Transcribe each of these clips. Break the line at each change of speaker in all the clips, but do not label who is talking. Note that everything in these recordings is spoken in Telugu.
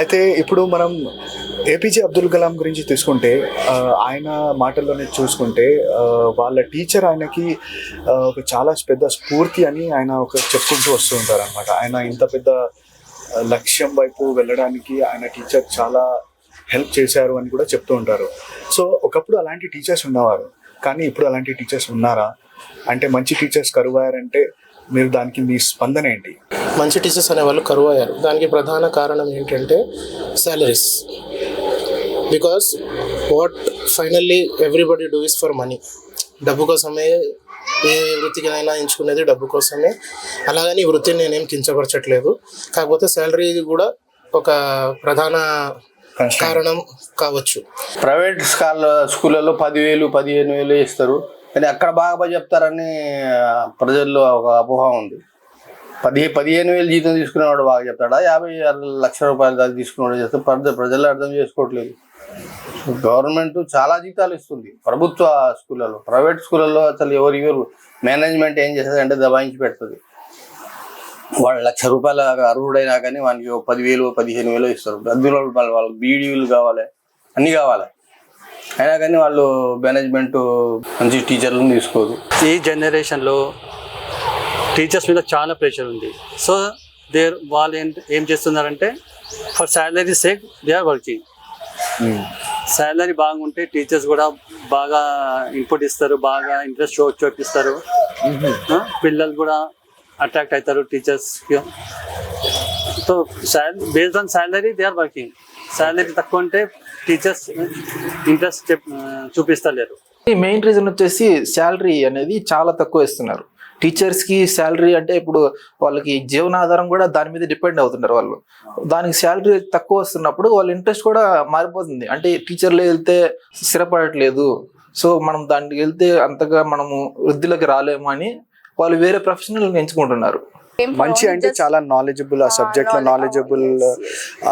అయితే ఇప్పుడు మనం ఏపీజే అబ్దుల్ కలాం గురించి తీసుకుంటే ఆయన మాటల్లోనే చూసుకుంటే వాళ్ళ టీచర్ ఆయనకి ఒక చాలా పెద్ద స్ఫూర్తి అని ఆయన ఒక చెప్పుకుంటూ వస్తూ ఉంటారు అనమాట ఆయన ఇంత పెద్ద లక్ష్యం వైపు వెళ్ళడానికి ఆయన టీచర్ చాలా హెల్ప్ చేశారు అని కూడా చెప్తూ ఉంటారు. సో ఒకప్పుడు అలాంటి టీచర్స్ ఉన్నవారు కానీ ఇప్పుడు అలాంటి టీచర్స్ ఉన్నారా? అంటే మంచి టీచర్స్ కరువయ్యారంటే మీరు దానికి మీ స్పందన ఏంటి?
మంచి టీచర్స్ అనేవాళ్ళు కరువు అయ్యారు దానికి ప్రధాన కారణం ఏంటంటే salaries because what finally everybody do is for money డబ్బు కోసమే ఏ వృత్తికైనా ఎంచుకునేది డబ్బు కోసమే. అలాగని వృత్తిని నేనేం కించపరచట్లేదు. కాకపోతే శాలరీ కూడా ఒక ప్రధాన కారణం కావచ్చు.
ప్రైవేట్ స్కాల్ స్కూళ్ళలో పదివేలు పదిహేను వేలు ఇస్తారు. కానీ అక్కడ బాగా చెప్తారని ప్రజల్లో ఒక అపోహ ఉంది. పది పదిహేను వేలు జీతం తీసుకునేవాడు బాగా చెప్తాడా. యాభై ఆరు లక్షల రూపాయలు దాకా తీసుకునేవాడు చేస్తే ప్రజ ప్రజలు అర్థం చేసుకోవట్లేదు. గవర్నమెంట్ చాలా జీతాలు ఇస్తుంది. ప్రభుత్వ స్కూళ్ళలో ప్రైవేట్ స్కూళ్ళలో అసలు ఎవరు ఎవరు మేనేజ్మెంట్ ఏం చేస్తుంది అంటే దబాయించి పెడుతుంది. వాళ్ళు లక్ష రూపాయల అర్హుడైనా కానీ వానికి ఒక పదివేలు పదిహేను వేలు ఇస్తారు. అందులో వాళ్ళ వాళ్ళకి బీడీలు కావాలి అన్నీ కావాలి. అయినా కానీ వాళ్ళు మేనేజ్మెంట్ మంచి టీచర్లను తీసుకోదు.
ఈ జనరేషన్లో టీచర్స్ మీద చాలా ప్రెషర్ ఉంది. సో దే వాళ్ళు ఏం ఏం చేస్తున్నారంటే for salary sake they are working salary బాగుంటే టీచర్స్ కూడా బాగా ఇన్పుట్ ఇస్తారు బాగా ఇంట్రెస్ట్ షో చూపిస్తారు. ఆ, పిల్లలు కూడా అట్రాక్ట్ అవుతారు టీచర్స్కి. So based on salary they are working salary తక్కువ అంటే టీచర్స్ ఇంట్రెస్ట్ చూపిస్తలేరు.
ఈ మెయిన్ రీజన్ వచ్చేసి శాలరీ అనేది చాలా తక్కువ ఇస్తున్నారు. టీచర్స్కి శాలరీ అంటే ఇప్పుడు వాళ్ళకి జీవనాధారం కూడా దాని మీద డిపెండ్ అవుతున్నారు వాళ్ళు. దానికి శాలరీ తక్కువ వస్తున్నప్పుడు వాళ్ళ ఇంట్రెస్ట్ కూడా మారిపోతుంది. అంటే టీచర్లు వెళ్తే స్థిరపడట్లేదు. సో మనం దానికి వెళ్తే అంతగా మనము వృద్ధిలోకి రాలేము అని వాళ్ళు వేరే ప్రొఫెషనల్ ఎంచుకుంటున్నారు.
మంచి అంటే చాలా నాలెడ్జబుల్ ఆ సబ్జెక్ట్లో నాలెడ్జబుల్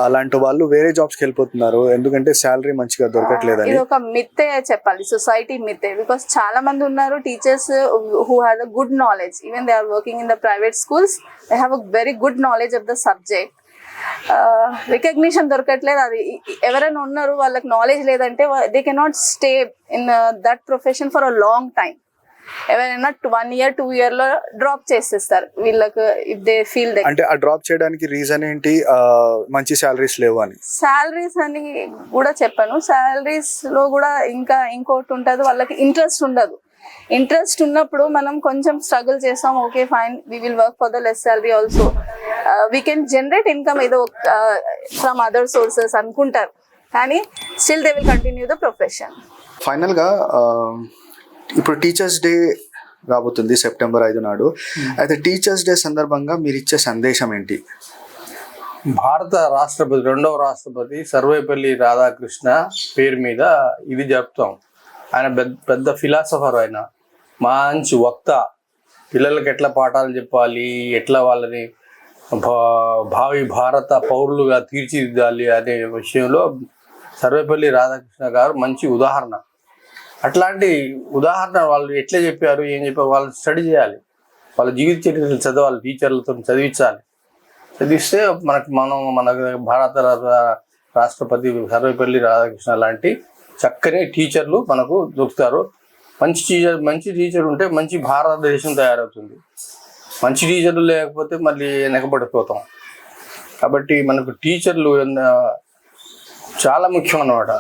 అలాంటి వాళ్ళు వేరే జాబ్స్కి వెళ్ళిపోతున్నారు. ఎందుకంటే శాలరీ మంచిగా దొరకట్లేదని.
ఇది ఒక మిత్తే చెప్పాలి సొసైటీ మిత్తే బికాస్ చాలా మంది ఉన్నారు teachers who have the good knowledge even they are working in the private schools they have a very good knowledge of the subject recognition దొరకట్లేదు. అది ఎవరైనా ఉన్నారు వాళ్ళకి నాలెడ్జ్ లేదంటే they cannot stay in that profession for a long time ఎవరైనా వన్ ఇయర్ టూ ఇయర్లో డ్రాప్ చేసేస్తారు. వీళ్ళకి ఇఫ్ దే ఫీల్
అంటే ఆ డ్రాప్ చేయడానికి రీజన్ ఏంటి? మంచి శాలరీస్ లేవు అని.
శాలరీస్ అని కూడా చెప్పాను. శాలరీస్లో కూడా ఇంకా ఇంకోటి ఉంటుంది వాళ్ళకి ఇంట్రెస్ట్ ఉండదు. ఇంట్రెస్ట్ ఉన్నప్పుడు మనం కొంచెం స్ట్రగుల్ చేస్తాం. Okay fine we will work for the less salary also we can generate income ఏదో ఫ్రమ్ అదర్ సోర్సెస్ అనుకుంటారు. కానీ still they will continue the profession
ఫైనల్గా ఆ, ఇప్పుడు టీచర్స్ డే రాబోతుంది సెప్టెంబర్ ఐదు నాడు. అయితే టీచర్స్ డే సందర్భంగా మీరు ఇచ్చే సందేశం ఏంటి?
భారత రాష్ట్రపతి రెండవ రాష్ట్రపతి సర్వేపల్లి రాధాకృష్ణ పేరు మీద ఇది జరుపుతాం. ఆయన పెద్ద పెద్ద ఫిలాసఫర్ ఆయన. మంచి వక్త. పిల్లలకి ఎట్లా పాఠాలు చెప్పాలి ఎట్లా వాళ్ళని భావి భారత పౌరులుగా తీర్చిదిద్దాలి అనే విషయంలో సర్వేపల్లి రాధాకృష్ణ గారు మంచి ఉదాహరణ. అట్లాంటి ఉదాహరణ వాళ్ళు ఎట్లా చెప్పారు ఏం చెప్పారు వాళ్ళు స్టడీ చేయాలి. వాళ్ళ జీవిత చరిత్రలు చదవాలి టీచర్లతో చదివించాలి. చదివిస్తే మనకు మనం మన భారత రాష్ట్రపతి సర్వేపల్లి రాధాకృష్ణ లాంటి చక్కని టీచర్లు మనకు దొరుకుతారు. మంచి టీచర్ మంచి టీచర్ ఉంటే మంచి భారతదేశం తయారవుతుంది. మంచి టీచర్లు లేకపోతే మళ్ళీ వెనకబడిపోతాం. కాబట్టి మనకు టీచర్లు చాలా ముఖ్యం అన్నమాట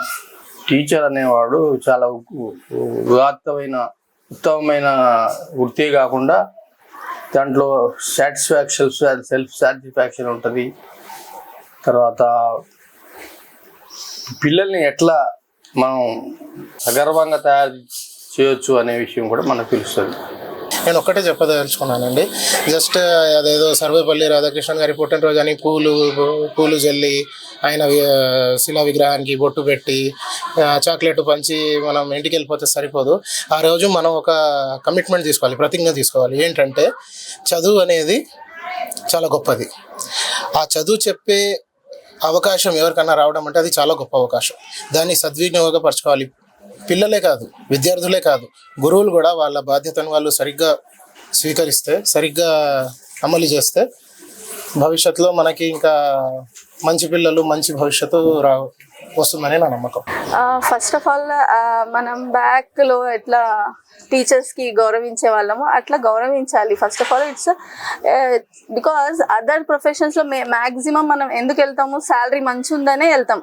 టీచర్ అనేవాడు చాలా ఉదాత్తమైన ఉత్తమమైన వృత్తి కాకుండా దాంట్లో సాటిస్ఫాక్షన్ సెల్ఫ్ సాటిస్ఫాక్షన్ ఉంటుంది. తర్వాత పిల్లల్ని ఎట్లా మనం సగర్వంగా తయారు చేయొచ్చు అనే విషయం కూడా మనకు తెలుస్తుంది.
నేను ఒక్కటే చెప్పదలుచుకున్నానండి. జస్ట్ అదేదో సర్వేపల్లి రాధాకృష్ణన్ గారి పుట్టినరోజు అని పూలు పూలు జల్లి ఆయన శిలా విగ్రహానికి బొట్టు పెట్టి చాక్లెట్ పంచి మనం ఇంటికి వెళ్ళిపోతే సరిపోదు. ఆ రోజు మనం ఒక కమిట్మెంట్ తీసుకోవాలి ప్రతిజ్ఞ తీసుకోవాలి. ఏంటంటే చదువు అనేది చాలా గొప్పది. ఆ చదువు చెప్పే అవకాశం ఎవరికన్నా రావడం అంటే అది చాలా గొప్ప అవకాశం. దాన్ని సద్వినియోగపరచుకోవాలి. పిల్లలే కాదు విద్యార్థులే కాదు. గురువులు కూడా వాళ్ళ బాధ్యతను వాళ్ళు సరిగ్గా స్వీకరిస్తే సరిగ్గా అమలు చేస్తే భవిష్యత్తులో మనకి ఇంకా మంచి పిల్లలు మంచి భవిష్యత్తు రా వస్తుందని నా నమ్మకం.
ఫస్ట్ ఆఫ్ ఆల్ మనం బ్యాక్లో ఎట్లా టీచర్స్కి గౌరవించే వాళ్ళము అట్లా గౌరవించాలి. First of all it's because other ప్రొఫెషన్స్లో maximum మనం ఎందుకు వెళ్తాము? శాలరీ మంచి ఉందనే వెళ్తాం.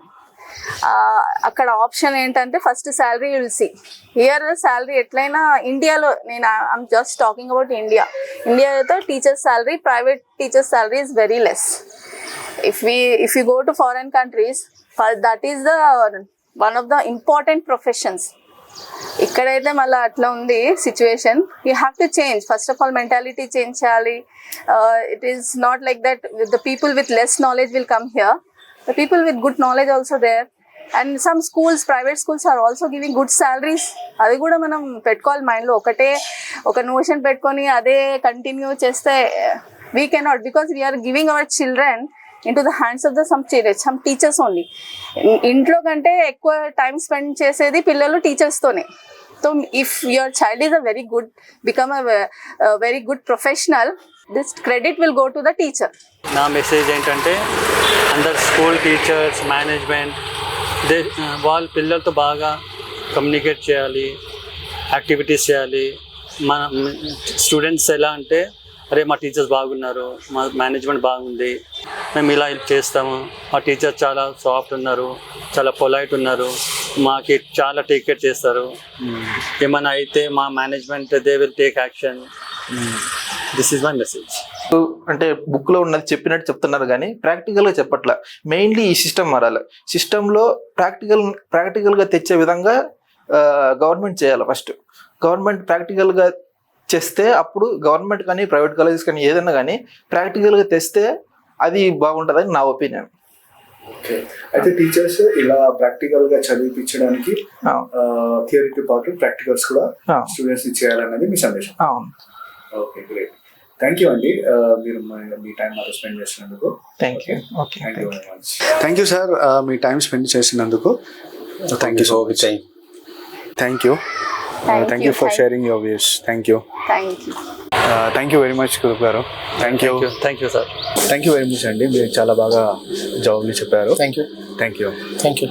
అక్కడ ఆప్షన్ ఏంటంటే first salary will see. Here salary ఎట్లయినా ఇండియాలో నేను I'm just talking about India. ఇండియాతో teachers salary private teachers salary is very less if we if you go to foreign countries that is the one of the important professions ఇక్కడైతే మళ్ళీ అట్లా ఉంది situation you have to change first of all mentality change చేయాలి. It is not like that the people with less knowledge will come here the people with good knowledge also there. And some schools private schools are also giving good salaries అది కూడా మనం పెట్టుకోవాలి మైండ్లో ఒకటే ఒక నోషన్ పెట్టుకొని అదే కంటిన్యూ చేస్తే we cannot because we're giving our children in to the hands of the some some teachers only ఇంట్లో కంటే ఎక్కువ టైం స్పెండ్ చేసేది పిల్లలు టీచర్స్తోనే so if your child is a very good become a very good professional this credit will go to the teacher
నా మెసేజ్ ఏంటంటే అందరు స్కూల్ టీచర్స్ మేనేజ్మెంట్ దే వాళ్ళ పిల్లలతో బాగా కమ్యూనికేట్ చేయాలి యాక్టివిటీస్ చేయాలి. మన స్టూడెంట్స్ ఎలా అంటే అరే మా టీచర్స్ బాగున్నారు మా మేనేజ్మెంట్ బాగుంది మేము ఇలా హెల్ప్ చేస్తాము. మా టీచర్స్ చాలా సాఫ్ట్ ఉన్నారు చాలా పొలైట్ ఉన్నారు మాకి చాలా టేక్ కేర్ చేస్తారు. ఏమైనా అయితే మా management they will take action this is my message
అంటే బుక్లో ఉన్నది చెప్పినట్టు చెప్తున్నారు కానీ ప్రాక్టికల్గా చెప్పట్ల. మెయిన్లీ ఈ సిస్టమ్ మారాలి. సిస్టమ్లో ప్రాక్టికల్ ప్రాక్టికల్గా తెచ్చే విధంగా గవర్నమెంట్ చేయాలి ఫస్ట్ గవర్నమెంట్ ప్రాక్టికల్గా చేస్తే అప్పుడు గవర్నమెంట్ కానీ ప్రైవేట్ కాలేజెస్ కానీ ఏదైనా కానీ ప్రాక్టికల్గా తెస్తే అది బాగుంటుందని నా ఒపీనియన్
అయితే టీచర్స్ ఇలా ప్రాక్టికల్గా చదివించడానికి థియరీతో పాటు ప్రాక్టికల్స్ కూడా స్టూడెంట్స్ చేయాలన్నది మీ సందేశం.
అవును.
ఓకే గ్రేట్ థ్యాంక్ యూ అండి మీరు మా- టైం మాతో స్పెండ్ చేసినందుకు.
Thank you okay
thank you very much thank you sir me time spend చేసినందుకు. Thank you so much thank you
Thank
thank
you.
You for sharing your views thank you
thank you
thank you very much Kurup garu thank you
thank you sir
thank you very much అండి మీరు చాలా బాగా జవాబులు చెప్పారు.
Thank you
thank you
thank you